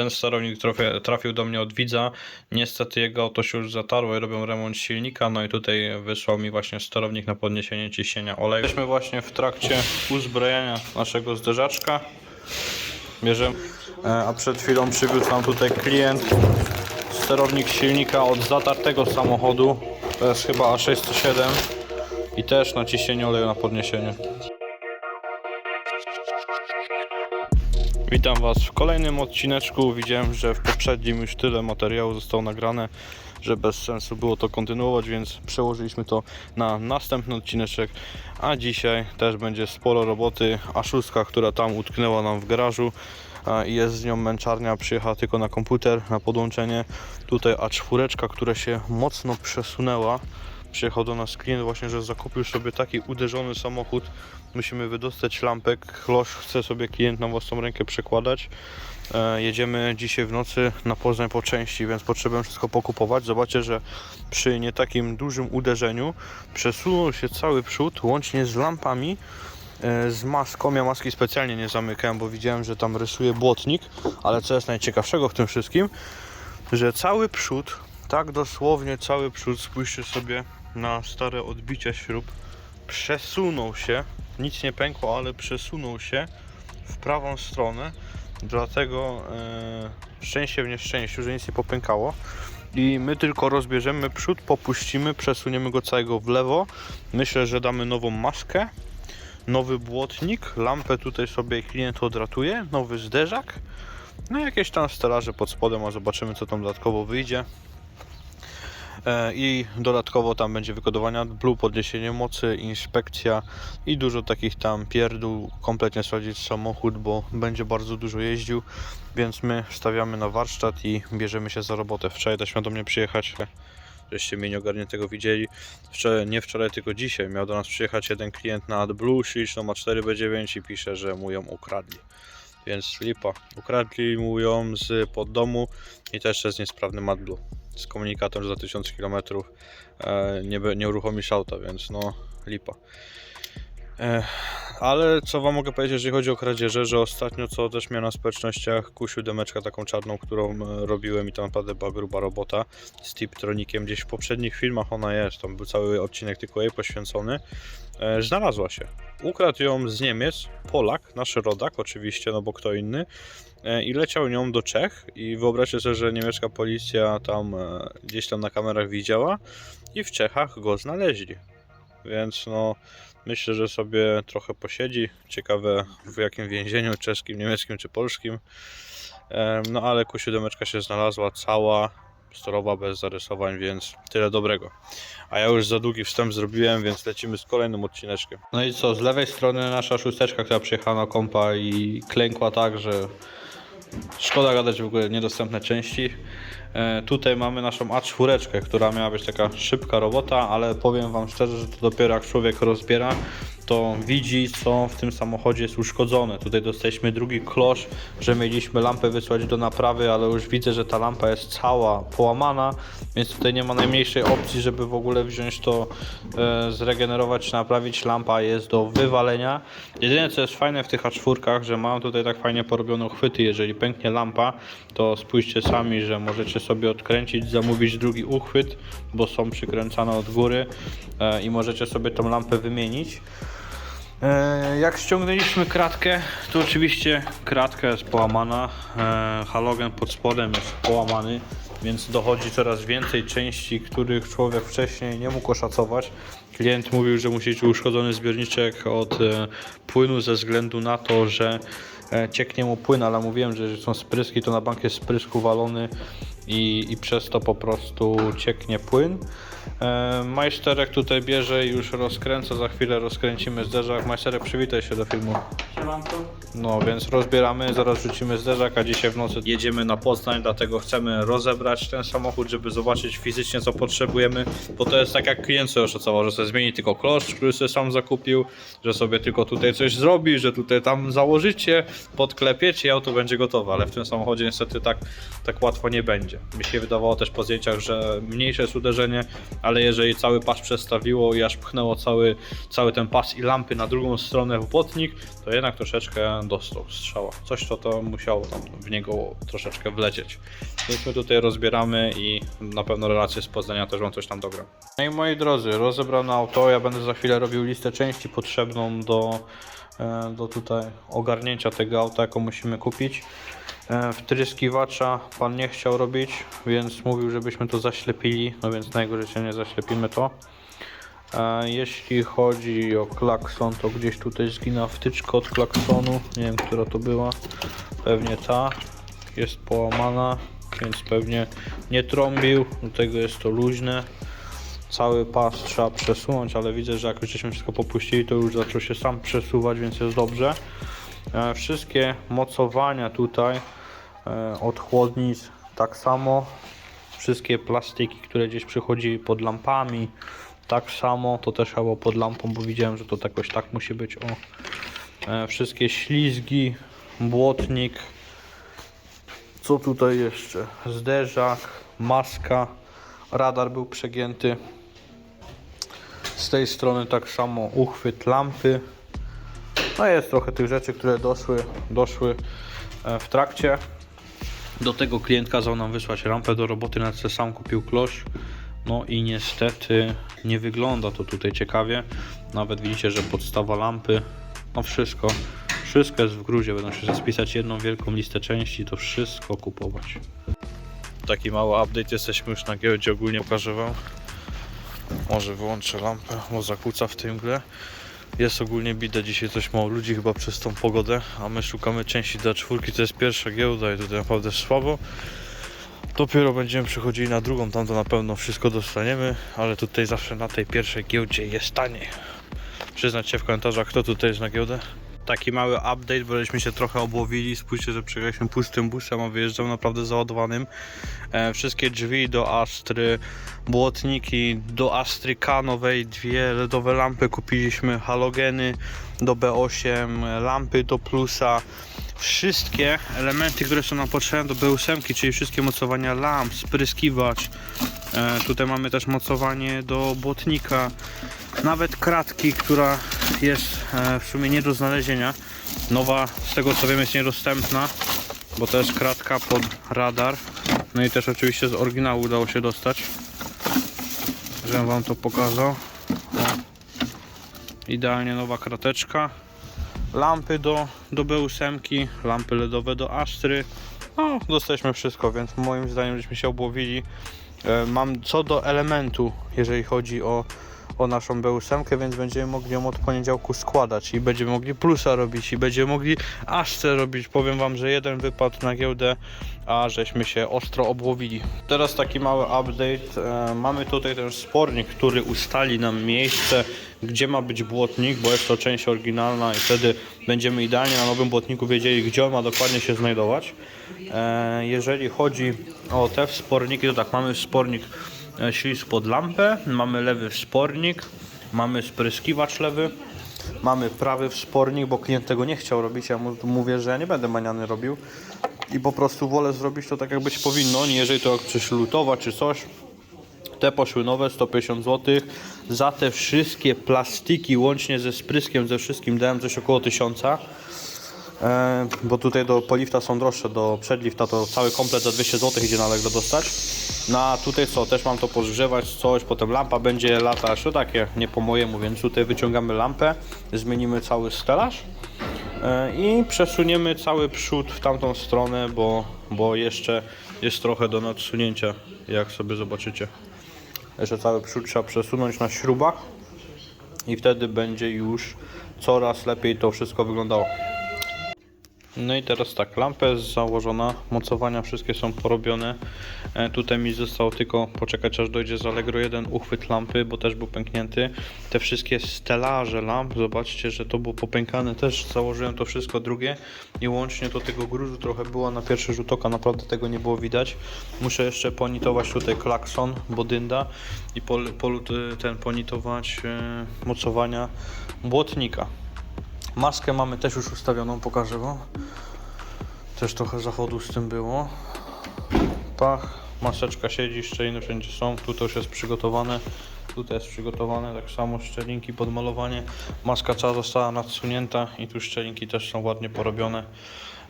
ten sterownik trafi- trafił do mnie od widza. Niestety jego auto się już zatarło i robią remont silnika. No i tutaj wysłał mi właśnie sterownik na podniesienie ciśnienia oleju. Jesteśmy właśnie w trakcie uzbrojenia naszego zderzaczka. Bierzemy. E, A przed chwilą przywiózł nam tutaj klient sterownik silnika od zatartego samochodu. To jest chyba A607 i też naciśnienie oleju na podniesienie. Witam Was w kolejnym odcineczku. Widziałem, że w poprzednim już tyle materiału zostało nagrane, że bez sensu było to kontynuować, więc przełożyliśmy to na następny odcineczek. A dzisiaj też będzie sporo roboty. A szóstka, która tam utknęła nam w garażu jest z nią męczarnia, przyjechała tylko na komputer, na podłączenie. Tutaj A4, która się mocno przesunęła. Przyjechał do nas klient właśnie, że zakupił sobie taki uderzony samochód. Musimy wydostać lampek. Klosz chce sobie klient na własną rękę przekładać. E, jedziemy dzisiaj w nocy na Poznań po części, więc potrzebujemy wszystko pokupować. Zobaczcie, że przy nie takim dużym uderzeniu przesunął się cały przód, łącznie z lampami, e, z maską. Ja maski specjalnie nie zamykałem, bo widziałem, że tam rysuje błotnik, ale co jest najciekawszego w tym wszystkim, że cały przód, tak dosłownie cały przód, spójrzcie sobie na stare odbicia śrub, przesunął się, nic nie pękło, ale przesunął się w prawą stronę, dlatego e, szczęście w nieszczęściu, że nic nie popękało. I my tylko rozbierzemy przód, popuścimy, przesuniemy go całego w lewo. Myślę, że damy nową maskę, nowy błotnik, lampę tutaj sobie klient odratuje, nowy zderzak. No jakieś tam stelaże pod spodem, a zobaczymy co tam dodatkowo wyjdzie. E, I dodatkowo tam będzie wykodowania blue, podniesienie mocy, inspekcja i dużo takich tam pierdół. Kompletnie sprawdzić samochód, bo będzie bardzo dużo jeździł, więc my stawiamy na warsztat i bierzemy się za robotę. Wczoraj też miał do mnie przyjechać, żeście mnie nieogarniętego widzieli. Wczoraj, nie wczoraj, tylko dzisiaj miał do nas przyjechać jeden klient na AdBlue, śliczną ma 4B9 i pisze, że mu ją ukradli. Więc lipa. Ukradli mu ją z pod domu i też jest niesprawny AdBlue z komunikatem, że za 1000 km e, nie, nie uruchomisz auta, więc no lipa. Ale co wam mogę powiedzieć, jeżeli chodzi o kradzieże, że ostatnio co też miałem na społecznościach kusił demeczka taką czarną, którą e, robiłem i to naprawdę była gruba robota z Tiptronikiem. Gdzieś w poprzednich filmach ona jest, tam był cały odcinek tylko jej poświęcony. E, znalazła się. Ukradł ją z Niemiec, Polak, nasz rodak oczywiście, no bo kto inny. E, i leciał nią do Czech i wyobraźcie sobie, że niemiecka policja tam gdzieś tam na kamerach widziała i w Czechach go znaleźli. Więc no myślę, że sobie trochę posiedzi. Ciekawe w jakim więzieniu, czeskim, niemieckim czy polskim. No ale Q7 się znalazła cała, storowa, bez zarysowań, więc tyle dobrego. A ja już za długi wstęp zrobiłem, więc lecimy z kolejnym odcineczkiem. No i co, z lewej strony nasza szósteczka, która przyjechała na kompa i klękła tak, że Szkoda gadać w ogóle niedostępne części. E, tutaj mamy naszą A4, która miała być taka szybka robota, ale powiem Wam szczerze, że to dopiero jak człowiek rozbiera, to widzi co w tym samochodzie jest uszkodzone. Tutaj dostaliśmy drugi klosz, że mieliśmy lampę wysłać do naprawy, ale już widzę, że ta lampa jest cała połamana, więc tutaj nie ma najmniejszej opcji, żeby w ogóle wziąć to, e, zregenerować naprawić. Lampa jest do wywalenia. Jedyne co jest fajne w tych A4, że mam tutaj tak fajnie porobioną chwyty. Jeżeli pęknie lampa, to spójrzcie sami, że możecie sobie odkręcić, zamówić drugi uchwyt, bo są przykręcane od góry e, i możecie sobie tą lampę wymienić. E, Jak ściągnęliśmy kratkę, to oczywiście kratka jest połamana, e, halogen pod spodem jest połamany, więc dochodzi coraz więcej części, których człowiek wcześniej nie mógł oszacować. Klient mówił, że musi być uszkodzony zbiorniczek od płynu ze względu na to, że cieknie mu płyn, ale mówiłem, że są spryski, to na bank jest sprysku walony i, i przez to po prostu cieknie płyn. E, Majsterek tutaj bierze i już rozkręca, za chwilę rozkręcimy zderzak. Majsterek przywitaj się do filmu. Siemanko. No więc rozbieramy, zaraz rzucimy zderzak, a dzisiaj w nocy jedziemy na Poznań, dlatego chcemy rozebrać ten samochód, żeby zobaczyć fizycznie co potrzebujemy, bo to jest tak jak klient sobie oszacował, że sobie zmieni tylko klosz, który sobie sam zakupił, że sobie tylko tutaj coś zrobi, że tutaj tam założycie, podklepiecie i auto będzie gotowe, ale w tym samochodzie niestety tak, tak łatwo nie będzie. Mi się wydawało też po zdjęciach, że mniejsze jest uderzenie, ale jeżeli cały pas przestawiło i aż pchnęło cały, cały ten pas i lampy na drugą stronę w błotnik, to jednak troszeczkę dostał strzała. Coś to to musiało tam w niego troszeczkę wlecieć. Więc my tutaj rozbieramy i na pewno relacje z Poznania też wam coś tam dogram. No i moi drodzy, rozebrane auto, ja będę za chwilę robił listę części potrzebną do, e, do tutaj ogarnięcia tego auta, jaką musimy kupić. E, Wtryskiwacza pan nie chciał robić, więc mówił, żebyśmy to zaślepili, no więc najgorzej się nie zaślepimy to. E, Jeśli chodzi o klakson, to gdzieś tutaj zginęła wtyczka od klaksonu, nie wiem, która to była, pewnie ta, jest połamana, więc pewnie nie trąbił, do tego jest to luźne. Cały pas trzeba przesunąć, ale widzę, że jak już żeśmy wszystko popuścili, to już zaczął się sam przesuwać, więc jest dobrze. E, Wszystkie mocowania tutaj od chłodnic tak samo. Wszystkie plastiki, które gdzieś przychodziły pod lampami, tak samo. To też chyba pod lampą, bo widziałem, że to jakoś tak musi być. O. E, Wszystkie ślizgi, błotnik. Co tutaj jeszcze? Zderzak, maska, radar był przegięty. Z tej strony tak samo uchwyt lampy. No jest trochę tych rzeczy, które doszły, doszły e, w trakcie. Do tego klient kazał nam wysłać rampę do roboty, na co sam kupił klosz. No i niestety nie wygląda to tutaj ciekawie. Nawet widzicie, że podstawa lampy, no wszystko, wszystko jest w gruzie. Będą się spisać jedną wielką listę części, to wszystko kupować. Taki mały update, jesteśmy już na giełdzie, ogólnie pokażę wam. Może wyłączę lampę, bo zakłóca w tej mgle. Jest ogólnie bida dzisiaj coś mało ludzi chyba przez tą pogodę, a my szukamy części dla czwórki, to jest pierwsza giełda i tutaj naprawdę słabo. Dopiero będziemy przechodzili na drugą, tam to na pewno wszystko dostaniemy, ale tutaj zawsze na tej pierwszej giełdzie jest taniej. Przyznać się w komentarzach, kto tutaj jest na giełdę. Taki mały update, bo żeśmy się trochę obłowili. Spójrzcie, że przejechaliśmy pustym busem, a wyjeżdżał naprawdę załadowanym. E, wszystkie drzwi do Astry, błotniki do Astry K nowej, dwie LEDowe lampy kupiliśmy, halogeny do B8, lampy do plusa. Wszystkie elementy, które są nam potrzebne do B8, czyli wszystkie mocowania lamp, spryskiwacz. E, tutaj mamy też mocowanie do błotnika. Nawet kratki, która jest e, w sumie nie do znalezienia. Nowa, z tego co wiem, jest niedostępna, bo to jest kratka pod radar. No i też oczywiście z oryginału udało się dostać. Żebym wam to pokazał. Idealnie nowa krateczka. Lampy do, do B8, lampy LEDowe do Astry. No, dostaliśmy wszystko, więc moim zdaniem żeśmy się obłowili. E, Mam co do elementu, jeżeli chodzi o, o naszą B8, więc będziemy mogli ją od poniedziałku składać i będziemy mogli plusa robić i będziemy mogli Astrę robić. Powiem wam, że jeden wypadł na giełdę, a żeśmy się ostro obłowili. Teraz taki mały update. E, Mamy tutaj ten spornik, który ustali nam miejsce, gdzie ma być błotnik, bo jest to część oryginalna i wtedy będziemy idealnie na nowym błotniku wiedzieli, gdzie on ma dokładnie się znajdować. E, Jeżeli chodzi o te wsporniki, to tak, mamy wspornik ślizg pod lampę, mamy lewy wspornik, mamy spryskiwacz lewy, mamy prawy wspornik, bo klient tego nie chciał robić, ja mu mówię, że ja nie będę maniany robił. I po prostu wolę zrobić to tak jak być powinno, nie jeżeli to coś lutować czy coś, te poszły nowe, 150 zł. Za te wszystkie plastiki, łącznie ze spryskiem, ze wszystkim, dałem coś około 1000. E, bo tutaj do polifta są droższe, do przedlifta to cały komplet za 200 zł idzie na Allegro dostać. Na tutaj co, też mam to podgrzewać, coś, potem lampa będzie latać, to takie nie po mojemu, więc tutaj wyciągamy lampę, zmienimy cały stelaż e, i przesuniemy cały przód w tamtą stronę, bo, bo jeszcze jest trochę do nadsunięcia, jak sobie zobaczycie. Jeszcze cały przód trzeba przesunąć na śrubach i wtedy będzie już coraz lepiej to wszystko wyglądało. No i teraz tak, lampa jest założona, mocowania wszystkie są porobione. E, tutaj mi zostało tylko poczekać aż dojdzie z Allegro jeden uchwyt lampy, bo też był pęknięty. Te wszystkie stelaże lamp, zobaczcie, że to było popękane, też założyłem to wszystko drugie i łącznie do tego gruzu trochę było na pierwszy rzut oka, naprawdę tego nie było widać. Muszę jeszcze ponitować tutaj klakson, bo dynda i pol, pol, ten ponitować e, mocowania błotnika. Maskę mamy też już ustawioną, pokażę wam. Też trochę zachodu z tym było. Pach, maseczka siedzi, szczeliny wszędzie są, tu już jest przygotowane, tutaj jest przygotowane, tak samo szczelinki, podmalowanie, maska cała została nadsunięta i tu szczelinki też są ładnie porobione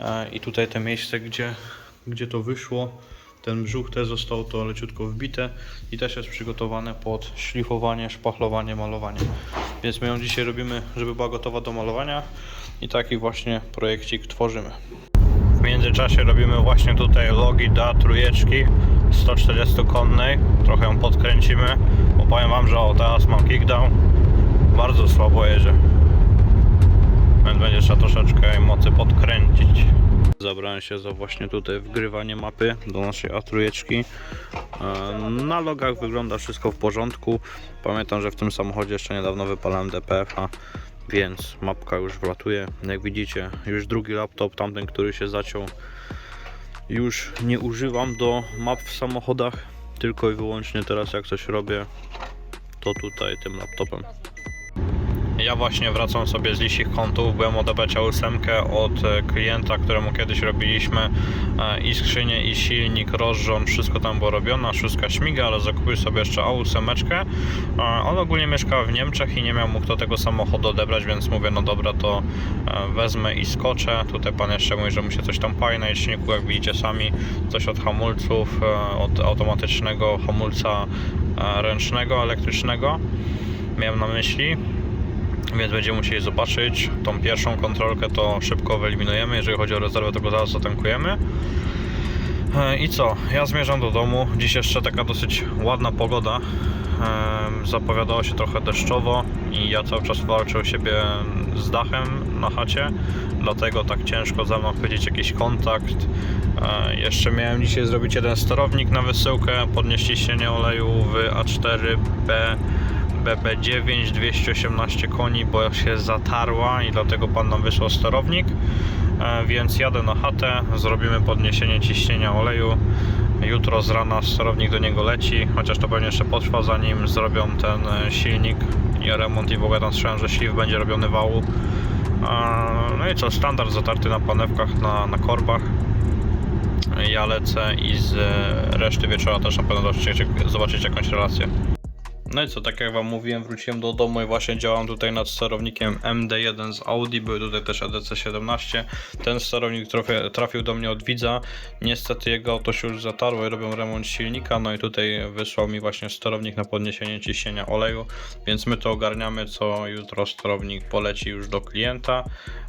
E, i tutaj te miejsce, gdzie, gdzie to wyszło, ten brzuch też zostało to leciutko wbite i też jest przygotowane pod szlifowanie, szpachlowanie, malowanie. Więc my ją dzisiaj robimy, żeby była gotowa do malowania i taki właśnie projekcik tworzymy. W międzyczasie robimy właśnie tutaj logi do trójeczki 140 konnej. Trochę ją podkręcimy, bo powiem wam, że o teraz mam kickdown. Bardzo słabo jedzie. Będzie trzeba troszeczkę mocy podkręcić. Zabrałem się za właśnie tutaj wgrywanie mapy do naszej A3. E, Na logach wygląda wszystko w porządku. Pamiętam, że w tym samochodzie jeszcze niedawno wypalałem DPF-a, więc mapka już wlatuje. Jak widzicie, już drugi laptop, tamten, który się zaciął, już nie używam do map w samochodach, tylko i wyłącznie teraz jak coś robię, to tutaj tym laptopem. Ja właśnie wracam sobie z lisich kątów, byłem odebrać ósemkę od e, klienta, któremu kiedyś robiliśmy e, i skrzynię, i silnik, rozrząd, wszystko tam było robione, szóstka śmiga, ale zakupił sobie jeszcze A8. On ogólnie mieszkał w Niemczech i nie miał mu kto tego samochodu odebrać, więc mówię, no dobra, to e, wezmę i skoczę. Tutaj pan jeszcze mówi, że mu się coś tam pali na liczniku, jak widzicie sami, coś od hamulców, e, od automatycznego hamulca e, ręcznego, elektrycznego. Miałem na myśli, więc będziemy musieli zobaczyć. Tą pierwszą kontrolkę to szybko wyeliminujemy, jeżeli chodzi o rezerwę to go zaraz zatankujemy E, i co, ja zmierzam do domu, dziś jeszcze taka dosyć ładna pogoda. Zapowiadało się trochę deszczowo i ja cały czas walczę u siebie z dachem na chacie. Dlatego tak ciężko za mną chwycić jakiś kontakt. E, jeszcze miałem dzisiaj zrobić jeden sterownik na wysyłkę, podnieść ciśnienie oleju w A4B BB9 218 koni, bo się zatarła i dlatego pan nam wysłał sterownik. E, Więc jadę na chatę, zrobimy podniesienie ciśnienia oleju. Jutro z rana sterownik do niego leci, chociaż to pewnie jeszcze potrwa zanim zrobią ten e, silnik i remont i w ogóle tam słyszałem, że śliw będzie robiony wału. E, No i co, standard zatarty na panewkach, na, na korbach. Ja lecę i z reszty wieczora też na pewno zobaczycie, zobaczycie jakąś relację. No i co, tak jak wam mówiłem, wróciłem do domu i właśnie działam tutaj nad sterownikiem MD1 z Audi, były tutaj też EDC17. Ten sterownik trafi, trafił do mnie od widza, niestety jego auto się już zatarło i robią remont silnika, no i tutaj wysłał mi właśnie sterownik na podniesienie ciśnienia oleju, więc my to ogarniamy, co jutro sterownik poleci już do klienta.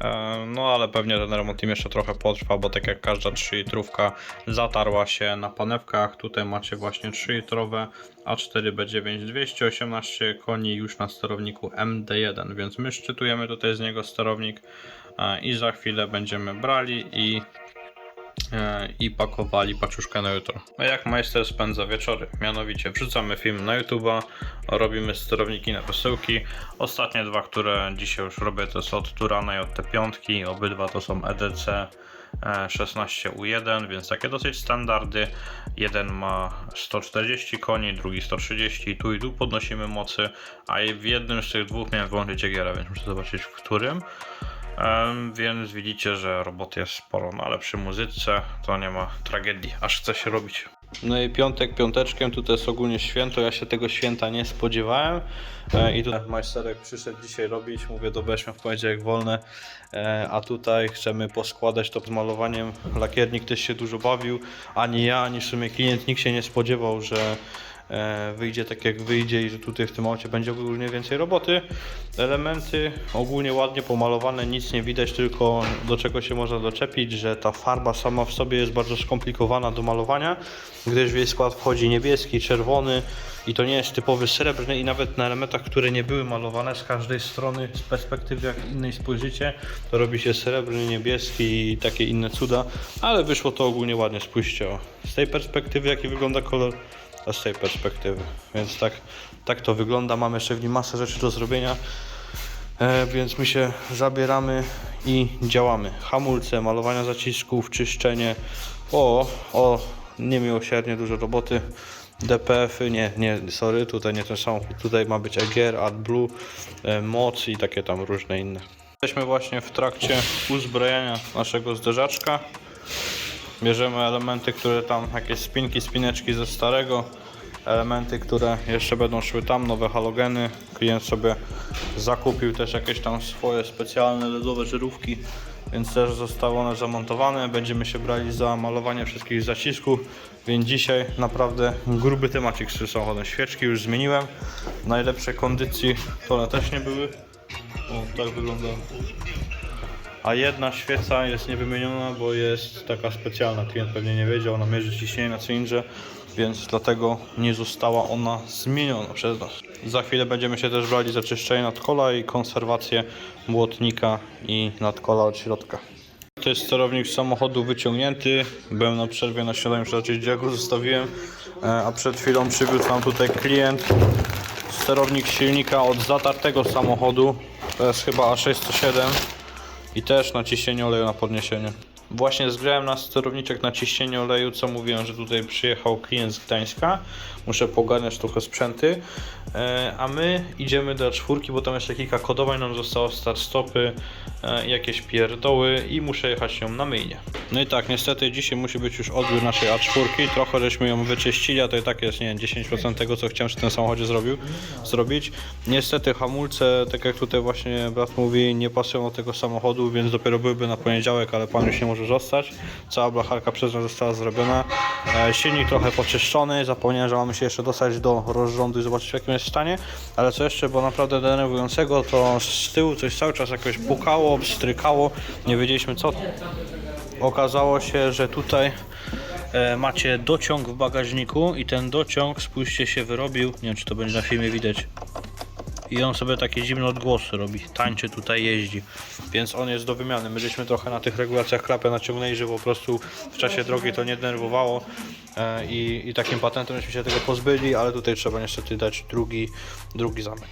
E, No ale pewnie ten remont im jeszcze trochę potrwa, bo tak jak każda 3 litrówka zatarła się na panewkach, tutaj macie właśnie 3 litrowe A4B9 218 koni już na sterowniku MD1, więc my szczytujemy tutaj z niego sterownik e, i za chwilę będziemy brali i i pakowali paczuszkę na jutro. Jak majster spędza wieczory? Mianowicie wrzucamy film na YouTube'a, robimy sterowniki na wysyłki. Ostatnie dwa, które dzisiaj już robię, to jest od Turana i od T5. Obydwa to są EDC e, 16U1, więc takie dosyć standardy. Jeden ma 140 koni, drugi 130 tu i tu podnosimy mocy, a w jednym z tych dwóch miałem włączyć Jagiera, więc muszę zobaczyć w którym. Więc widzicie, że roboty jest sporo, no ale przy muzyce. To nie ma tragedii, aż chce się robić. No i piątek piąteczkiem, tutaj jest ogólnie święto, ja się tego święta nie spodziewałem. E, i tutaj majsterek przyszedł dzisiaj robić, mówię dobra, weźmy w poniedziałek wolne, a tutaj chcemy poskładać to z malowaniem, lakiernik. Też się dużo bawił, ani ja, ani w sumie klient, nikt się nie spodziewał, że wyjdzie tak jak wyjdzie i że tutaj w tym aucie będzie ogólnie więcej roboty. Elementy ogólnie ładnie pomalowane, nic nie widać, tylko do czego się można doczepić, że ta farba sama w sobie jest bardzo skomplikowana do malowania, gdyż w jej skład wchodzi niebieski, czerwony i to nie jest typowy srebrny i nawet na elementach, które nie były malowane z każdej strony, z perspektywy jak innej spojrzycie, to robi się srebrny, niebieski i takie inne cuda, ale wyszło to ogólnie ładnie, spójrzcie o. Z tej perspektywy jaki wygląda kolor, z tej perspektywy. Więc tak, tak to wygląda. Mamy jeszcze w nim masę rzeczy do zrobienia. E, więc my się zabieramy i działamy. Hamulce, malowania zacisków, czyszczenie. O, o, niemiłosiernie dużo roboty. DPF-y, nie, nie, sorry, tutaj nie ten samochód. Tutaj ma być EGR, AdBlue, e, moc i takie tam różne inne. Jesteśmy właśnie w trakcie uzbrojenia naszego zderzaczka. Bierzemy elementy, które tam, jakieś spinki, spineczki ze starego, elementy, które jeszcze będą szły tam, nowe halogeny. Klient sobie zakupił też jakieś tam swoje specjalne LEDowe żyrówki, więc też zostały one zamontowane. Będziemy się brali za malowanie wszystkich zacisków, więc dzisiaj naprawdę gruby temacik z tym samochodem. Świeczki już zmieniłem, w najlepszej kondycji, to one też nie były. O, tak wygląda a jedna świeca jest niewymieniona, bo jest taka specjalna. Klient pewnie nie wiedział, ona mierzy ciśnienie na cylindrze, więc dlatego nie została ona zmieniona przez nas. Za chwilę będziemy się też brali za czyszczenie nadkola i konserwację błotnika i nadkola od środka. To jest sterownik samochodu wyciągnięty. Byłem na przerwie na śniadaniu, ja go zostawiłem. E, A przed chwilą przywiózł nam tutaj klient sterownik silnika od zatartego samochodu. To jest chyba A607 i też naciśnienie oleju na podniesienie. Właśnie zgrałem na sterowniczek naciśnienie oleju, co mówiłem, że tutaj przyjechał klient z Gdańska. Muszę pogarniać trochę sprzęty. E, a my idziemy do czwórki, bo tam jeszcze kilka kodowań nam zostało, start stopy, e, jakieś pierdoły i muszę jechać ją na myjnie. No i tak, niestety dzisiaj musi być już odbiór naszej A4. Trochę żeśmy ją wyczyścili, a to i tak jest, nie wiem, 10% tego, co chciałem w tym samochodzie zrobił, zrobić. Niestety hamulce, tak jak tutaj właśnie brat mówi, nie pasują do tego samochodu, więc dopiero byłyby na poniedziałek, ale pan już nie może zostać. Cała blacharka przez nas została zrobiona. E, silnik trochę poczyszczony, zapomniałem, że mamy się jeszcze dostać do rozrządu i zobaczyć w jakim jest stanie. Ale co jeszcze było naprawdę denerwującego, to z tyłu coś cały czas jakoś pukało, strykało, nie wiedzieliśmy co. Okazało się, że tutaj e, macie dociąg w bagażniku i ten dociąg, spójrzcie, się wyrobił, nie wiem czy to będzie na filmie widać, i on sobie takie dziwne odgłosy robi, tańczy tutaj jeździ, więc on jest do wymiany. My żeśmy trochę na tych regulacjach klapę naciągnęli, żeby po prostu w czasie drogi to nie denerwowało e, i, i takim patentem żeśmy się tego pozbyli, ale tutaj trzeba niestety dać drugi, drugi zamek.